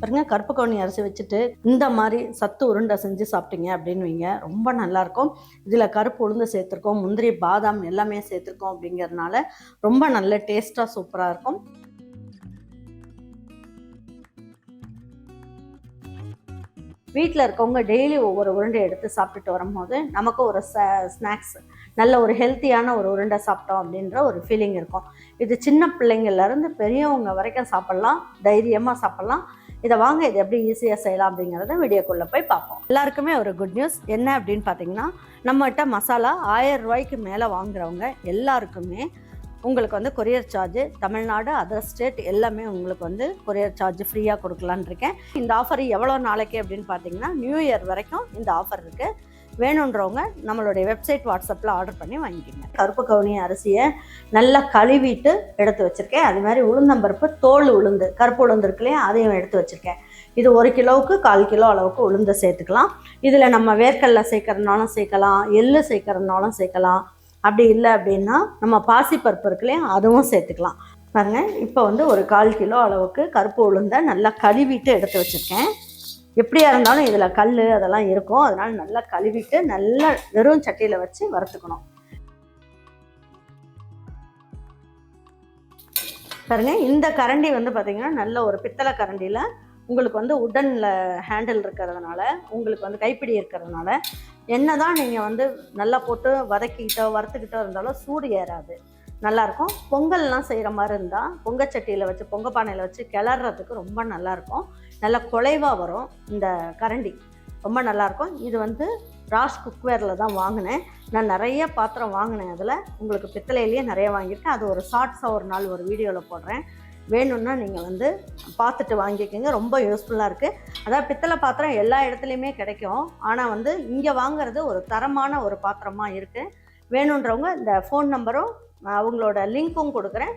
பாருங்க கருப்பு கவுனி அரிசி வச்சுட்டு இந்த மாதிரி சத்து உருண்டை செஞ்சு சாப்பிட்டீங்க அப்படின்னு வைங்க. ரொம்ப நல்லாயிருக்கும் இதில் கருப்பு உளுந்து சேர்த்துருக்கோம் முந்திரி பாதாம் எல்லாமே சேர்த்துருக்கோம் அப்படிங்கிறதுனால ரொம்ப நல்ல டேஸ்ட்டாக சூப்பராக இருக்கும். வீட்டில் இருக்கவங்க டெய்லி ஒவ்வொரு உருண்டை எடுத்து சாப்பிட்டுட்டு வரும்போது நமக்கு ஒரு ஸ்நாக்ஸ் நல்ல ஒரு ஹெல்த்தியான ஒரு உருண்டை சாப்பிட்டோம் அப்படின்ற ஒரு ஃபீலிங் இருக்கும். இது சின்ன பிள்ளைங்கள்லேருந்து பெரியவங்க வரைக்கும் சாப்பிட்லாம் தைரியமாக சாப்பிட்லாம். இதை வாங்க இது எப்படி ஈஸியாக செய்யலாம் அப்படிங்கிறத வீடியோக்குள்ளே போய் பார்ப்போம். எல்லாருக்குமே ஒரு குட் நியூஸ் என்ன அப்படின்னு பார்த்தீங்கன்னா நம்மகிட்ட மசாலா ஆயிரம் ரூபாய்க்கு மேலே வாங்குறவங்க எல்லாருக்குமே உங்களுக்கு வந்து courier charge Tamil Nadu other state எல்லாமே உங்களுக்கு வந்து கொரியர் சார்ஜ் ஃப்ரீயாக கொடுக்கலான்னு இருக்கேன். இந்த ஆஃபர் எவ்வளோ நாளைக்கு அப்படின்னு பார்த்தீங்கன்னா நியூ இயர் வரைக்கும் இந்த ஆஃபர் இருக்குது வேணுன்றவங்க நம்மளுடைய வெப்சைட் வாட்ஸ்அப்பில் ஆர்டர் பண்ணி வாங்கிக்கோங்க. கருப்பு கவுனி அரிசியை நல்லா கழுவிட்டு எடுத்து வச்சுருக்கேன். அது மாதிரி உளுந்தம்பருப்பு தோல் உளுந்து கருப்பு உளுந்து இருக்கு இல்லையா? அதையும் எடுத்து வச்சுருக்கேன். இது ஒரு கிலோவுக்கு கால் கிலோ அளவுக்கு உளுந்து சேர்த்துக்கலாம். இதில் நம்ம வேர்க்கடல சேர்க்கறதுனாலும் சேர்க்கலாம் எள்ளு சேர்க்கறதுனாலும் சேர்க்கலாம். அப்படி இல்லை அப்படின்னா நம்ம பாசிப்பருப்பு இருக்கு இல்லையா? அதுவும் சேர்த்துக்கலாம். பாருங்கள் இப்போ வந்து ஒரு கால் கிலோ அளவுக்கு கருப்பு உளுந்தை நல்லா கழுவிட்டு எடுத்து வச்சுருக்கேன். எப்படியா இருந்தாலும் இதில் கல் அதெல்லாம் இருக்கும். அதனால் நல்லா கழுவிட்டு நல்லா வெறும் சட்டியில் வச்சு வறுத்துக்கணும். பாருங்க இந்த கரண்டி வந்து பார்த்தீங்கன்னா நல்ல ஒரு பித்தளை கரண்டியில் உங்களுக்கு வந்து உடனில் ஹேண்டில் இருக்கிறதுனால உங்களுக்கு வந்து கைப்பிடி இருக்கிறதுனால என்ன தான் நீங்கள் வந்து நல்லா போட்டு வதக்கிக்கிட்டோ வறுத்துக்கிட்டோ இருந்தாலும் சூடு ஏறாது. நல்லாயிருக்கும் பொங்கல்லாம் செய்கிற மாதிரி இருந்தால் பொங்கச்சட்டியில் வச்சு பொங்க பானையில் வச்சு கிளறதுக்கு ரொம்ப நல்லாயிருக்கும் நல்லா குலைவாக வரும் இந்த கரண்டி. ரொம்ப நல்லாயிருக்கும். இது வந்து ராஸ் குக்வேரில் தான் வாங்கினேன். நான் நிறைய பாத்திரம் வாங்கினேன் அதில். உங்களுக்கு பித்தளையிலேயே நிறைய வாங்கியிருக்கேன். அது ஒரு ஷார்ட்ஸாக ஒரு நாள் ஒரு வீடியோவில் போடுறேன். வேணும்னா நீங்கள் வந்து பார்த்துட்டு வாங்கிக்கோங்க. ரொம்ப யூஸ்ஃபுல்லாக இருக்குது அதாவது பித்தளை பாத்திரம் எல்லா இடத்துலையுமே கிடைக்கும். ஆனால் வந்து இங்கே வாங்குறது ஒரு தரமான ஒரு பாத்திரமாக இருக்குது வேணுன்றவங்க இந்த ஃபோன் நம்பரும் அவங்களோட லிங்க்கும் கொடுக்குறேன்.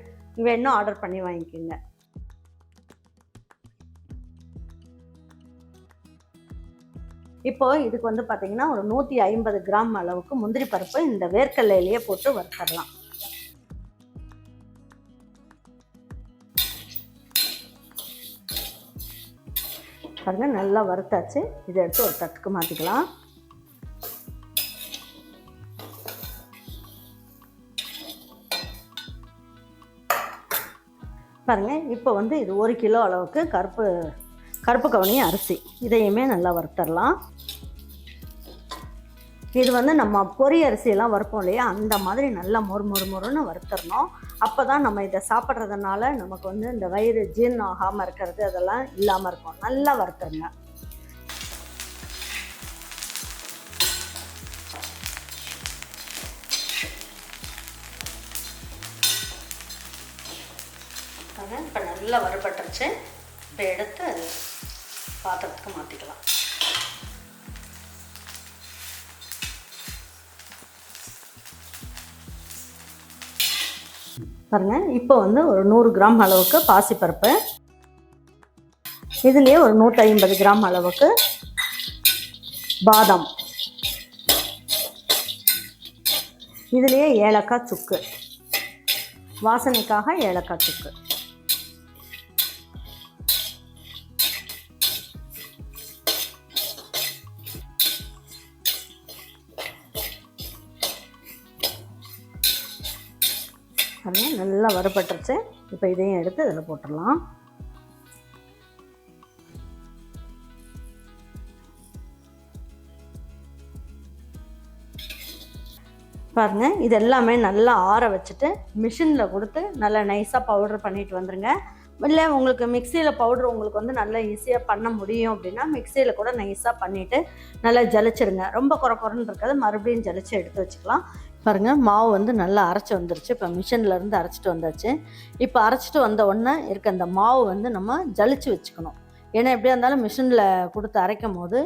வேணும் ஆர்டர் பண்ணி வாங்கிக்கோங்க. இப்போ இதுக்கு வந்து பார்த்தீங்கன்னா ஒரு நூற்றி ஐம்பது கிராம் அளவுக்கு முந்திரி பருப்பு இந்த வேர்க்கடலையிலேயே போட்டு வறுத்தரலாம். பாருங்க நல்லா வறுத்தாச்சு. இதை எடுத்து ஒரு தட்டுக்கு மாற்றிக்கலாம் பாருங்க இப்போ வந்து இது ஒரு கிலோ அளவுக்கு கருப்பு கருப்பு கவனி அரிசி. இதையுமே நல்லா வறுத்தரலாம். இது வந்து நம்ம பொறி அரிசியெல்லாம் வறுப்போம் இல்லையா? அந்த மாதிரி நல்லா மொறு மொறு மொறுன்னு வறுத்தரணும். அப்போ தான் நம்ம இதை சாப்பிட்றதுனால நமக்கு வந்து இந்த வயிறு ஜீரணம் ஆகாமல் இருக்கிறது அதெல்லாம் இல்லாமல் இருக்கும். நல்லா வறுத்துருங்க. இப்போ நல்லா வறுபட்டுருச்சு. இப்போ எடுத்து பாத்திரத்துக்கு மாற்றிக்கலாம் பாருங்க இப்போ வந்து ஒரு நூறு கிராம் அளவுக்கு பாசிப்பருப்பு. இதுலேயே ஒரு நூற்றி ஐம்பது கிராம் அளவுக்கு பாதாம். இதுலேயே ஏலக்காய் சுக்கு. வாசனைக்காக ஏலக்காய் சுக்கு. பாருங்க நல்லா வறுபட்டுருச்சு. இப்போ இதையும் எடுத்து இதில் போட்டுடலாம். பாருங்க இது எல்லாமே நல்லா ஆற வச்சுட்டு மிஷினில் கொடுத்து நல்லா நைஸாக பவுடர் பண்ணிட்டு வந்துருங்க. இல்லை உங்களுக்கு மிக்சியில் பவுடர் உங்களுக்கு வந்து நல்லா ஈஸியாக பண்ண முடியும் அப்படின்னா மிக்சியில் கூட நைஸாக பண்ணிவிட்டு நல்லா ஜலிச்சிருங்க. ரொம்ப குறை குறைன்னு இருக்காது மறுபடியும் ஜலிச்சு எடுத்து வச்சுக்கலாம். பாருங்கள் மாவு வந்து நல்லா அரைச்சி வந்துருச்சு. இப்போ மிஷினில் இருந்து அரைச்சிட்டு வந்தாச்சு. இப்போ அரைச்சிட்டு வந்த உடனே இருக்க அந்த மாவு வந்து நம்ம ஜலிச்சு வச்சுக்கணும். ஏன்னா எப்படியா இருந்தாலும் மிஷினில் கொடுத்து அரைக்கும் போது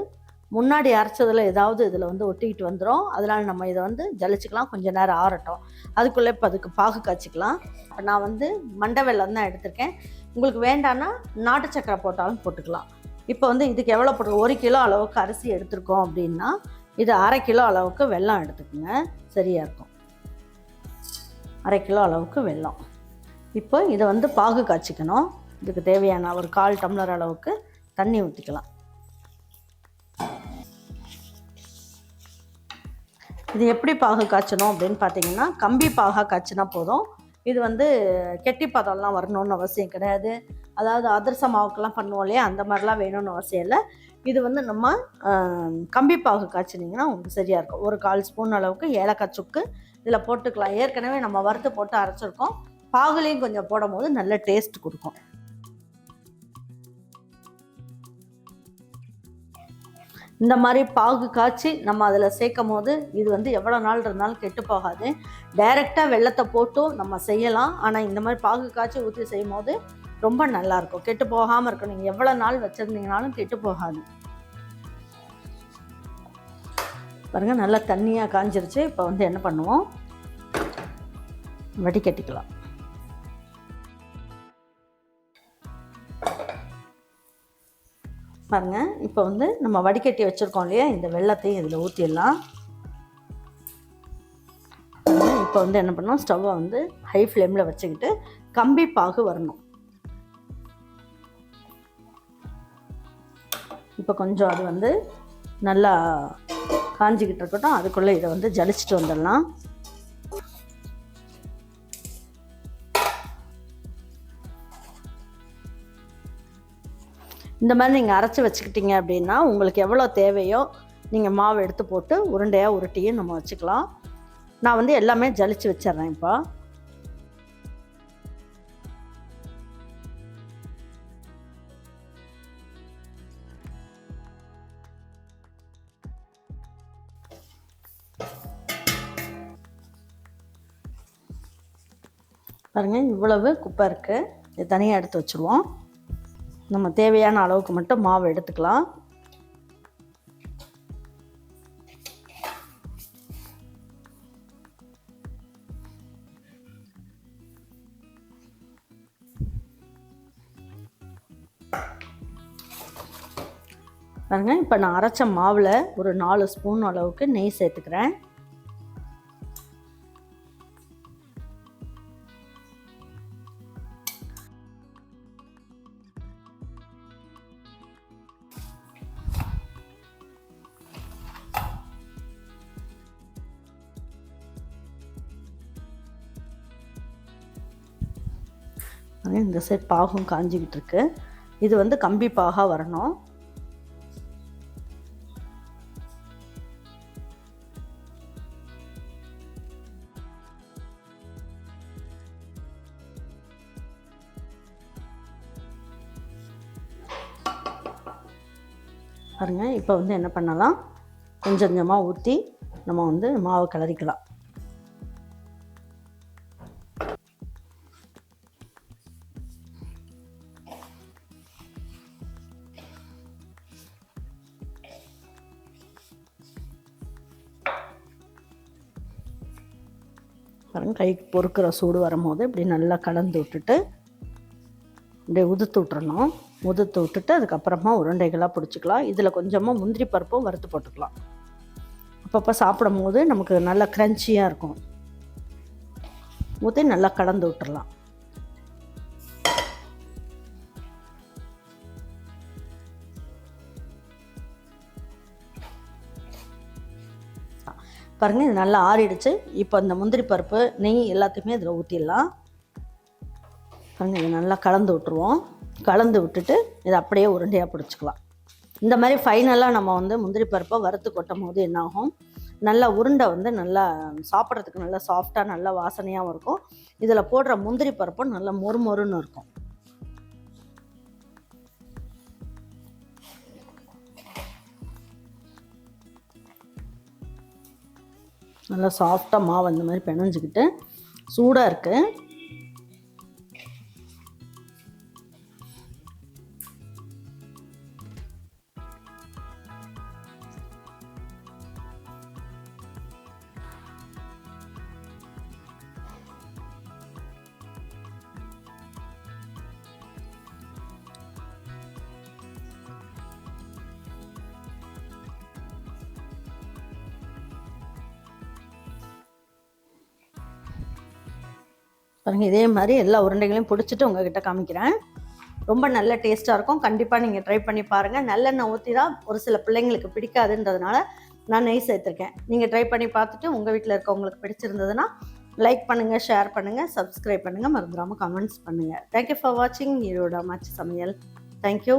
முன்னாடி அரைச்சதில் ஏதாவது இதில் வந்து ஒட்டிக்கிட்டு வந்துடும் அதனால் நம்ம இதை வந்து ஜலிச்சுக்கலாம். கொஞ்சம் நேரம் ஆறட்டும். அதுக்குள்ளே இப்போ அதுக்கு பாகு காய்ச்சிக்கலாம். இப்போ நான் வந்து மண்டை வெள்ளம் தான் எடுத்திருக்கேன். உங்களுக்கு வேண்டான்னா நாட்டு சக்கரை போட்டாலும் போட்டுக்கலாம். இப்போ வந்து இதுக்கு எவ்வளோ போட்டு ஒரு கிலோ அளவுக்கு அரிசி எடுத்திருக்கோம் அப்படின்னா இது அரை கிலோ அளவுக்கு வெல்லம் எடுத்துக்கோங்க. சரியாக இருக்கும். அரை கிலோ அளவுக்கு வெல்லம். இப்போ இதை வந்து பாகு காய்ச்சிக்கணும். இதுக்கு தேவையான ஒரு கால் டம்ளர் அளவுக்கு தண்ணி ஊற்றிக்கலாம் இது எப்படி பாகு காய்ச்சணும் அப்படின்னு பார்த்தீங்கன்னா கம்பி பாகாக காய்ச்சினா போதும். இது வந்து கெட்டி பதம்லாம் வரணும்னு அவசியம் கிடையாது. அதாவது அதிரச மாவுக்கெல்லாம் பண்ணுவோம் இல்லையா? அந்த மாதிரிலாம் வேணும்னு அவசியம் இல்லை. இது வந்து நம்ம கம்பி பாகு காய்ச்சினிங்கன்னா உங்களுக்கு சரியாக இருக்கும். ஒரு கால் ஸ்பூன் அளவுக்கு ஏலக்காய் சுக்கு இதில் போட்டுக்கலாம். ஏற்கனவே நம்ம வறுத்து போட்டு அரைச்சிருக்கோம். பாகுலையும் கொஞ்சம் போடும் போது நல்ல டேஸ்ட் கொடுக்கும். இந்த மாதிரி பாகு காய்ச்சி நம்ம அதில் சேர்க்கும் போது இது வந்து எவ்வளோ நாள் இருந்தாலும் கெட்டு போகாது. டைரெக்டாக வெள்ளத்தை போட்டும் நம்ம செய்யலாம். ஆனால் இந்த மாதிரி பாகு காய்ச்சி ஊற்றி செய்யும் போது ரொம்ப நல்லாயிருக்கும். கெட்டு போகாமல் இருக்கும் நீங்கள் எவ்வளோ நாள் வச்சுருந்தீங்கனாலும் கெட்டு போகாது. பாருங்கள் நல்லா தண்ணியாக காஞ்சிருச்சு. இப்போ வந்து என்ன பண்ணுவோம்? வடிகட்டிக்கலாம் பாருங்கள் இப்போ வந்து நம்ம வடிகட்டி வச்சுருக்கோம் இல்லையா? இந்த வெள்ளத்தையும் இதில் ஊற்றிடலாம் இப்போ வந்து என்ன பண்ணோம் ஸ்டவ்வை வந்து ஹை ஃப்ளேமில் வச்சுக்கிட்டு கம்பி பாகு வரணும். இப்போ கொஞ்சம் அது வந்து நல்லா காஞ்சிக்கிட்டு இருக்கட்டும் அதுக்குள்ளே இதை வந்து ஜலிச்சுட்டு வந்துடலாம். இந்த மாதிரி நீங்கள் அரைச்சி வச்சுக்கிட்டீங்க அப்படின்னா உங்களுக்கு எவ்வளோ தேவையோ நீங்கள் மாவு எடுத்து போட்டு உருண்டையாக உருட்டியும் நம்ம வச்சுக்கலாம். நான் வந்து எல்லாமே ஜலிச்சு வச்சிட்றேன் இப்போ. பாருங்கள் இவ்வளவு குப்பை இருக்குது இது தனியாக எடுத்து வச்சுருவோம். நம்ம தேவையான அளவுக்கு மட்டும் மாவு எடுத்துக்கலாம். பாருங்கள் இப்போ நான் அரைச்ச மாவில் ஒரு நாலு ஸ்பூன் அளவுக்கு நெய் சேர்த்துக்கிறேன். இந்த சைட் பாகம் காஞ்சிக்கிட்டு இருக்கு இது வந்து கம்பி பாகா வரணும். பாருங்க இப்போ வந்து என்ன பண்ணலாம்? கொஞ்சம் கொஞ்சமாக ஊற்றி நம்ம வந்து மாவு கிளறிக்கலாம். பாருங்கள் கைக்கு பொறுக்கிற சூடு வரும்போது இப்படி நல்லா கலந்து விட்டுட்டு இப்படியே உதுத்து விட்டுறணும். உதுத்து விட்டுட்டு அதுக்கப்புறமா உருண்டைகளாக பிடிச்சிக்கலாம். இதில் கொஞ்சமாக முந்திரி பருப்பும் வறுத்து போட்டுக்கலாம். அப்பப்போ சாப்பிடும் போது நமக்கு நல்லா க்ரன்ச்சியாக இருக்கும். ஊற்றி நல்லா கலந்து விட்டுறலாம். பாருங்கள் இது நல்லா ஆறிடுச்சு. இப்போ இந்த முந்திரி பருப்பு நெய் எல்லாத்தையுமே இதில் ஊற்றிடலாம் பாருங்கள் இதை நல்லா கலந்து விட்டுருவோம். கலந்து விட்டுட்டு இதை அப்படியே உருண்டையாக பிடிச்சிக்கலாம். இந்த மாதிரி ஃபைனலாக நம்ம வந்து முந்திரி பருப்பை வறுத்து கொட்டும் போது என்னாகும்? நல்லா உருண்டை வந்து நல்லா சாப்பிட்றதுக்கு நல்லா சாஃப்டாக நல்லா வாசனையாகவும் இருக்கும். இதில் போடுற முந்திரி பருப்பும் நல்லா மொறு மொறுன்னு இருக்கும். நல்லா சாஃப்டாக மாவு அந்த மாதிரி பிணைஞ்சிக்கிட்டு சூடாக இருக்குது பாருங்கள் இதே மாதிரி எல்லா உருண்டைகளையும் பிடிச்சிட்டு உங்ககிட்ட காமிக்கிறேன். ரொம்ப நல்ல டேஸ்ட்டாக இருக்கும். கண்டிப்பாக நீங்கள் ட்ரை பண்ணி பாருங்கள் நல்லெண்ணெய் ஊற்றி தான் ஒரு சில பிள்ளைங்களுக்கு பிடிக்காதுன்றதுனால நான் நெய் சேர்த்துருக்கேன். நீங்கள் ட்ரை பண்ணி பார்த்துட்டு உங்கள் வீட்டில் இருக்கவங்களுக்கு பிடிச்சிருந்ததுன்னா லைக் பண்ணுங்கள் ஷேர் பண்ணுங்கள் சப்ஸ்கிரைப் பண்ணுங்கள் மறந்துடாமல் கமெண்ட்ஸ் பண்ணுங்கள் தேங்க்யூ ஃபார் வாட்சிங் ஈரோட மாச்சு சமையல். தேங்க்யூ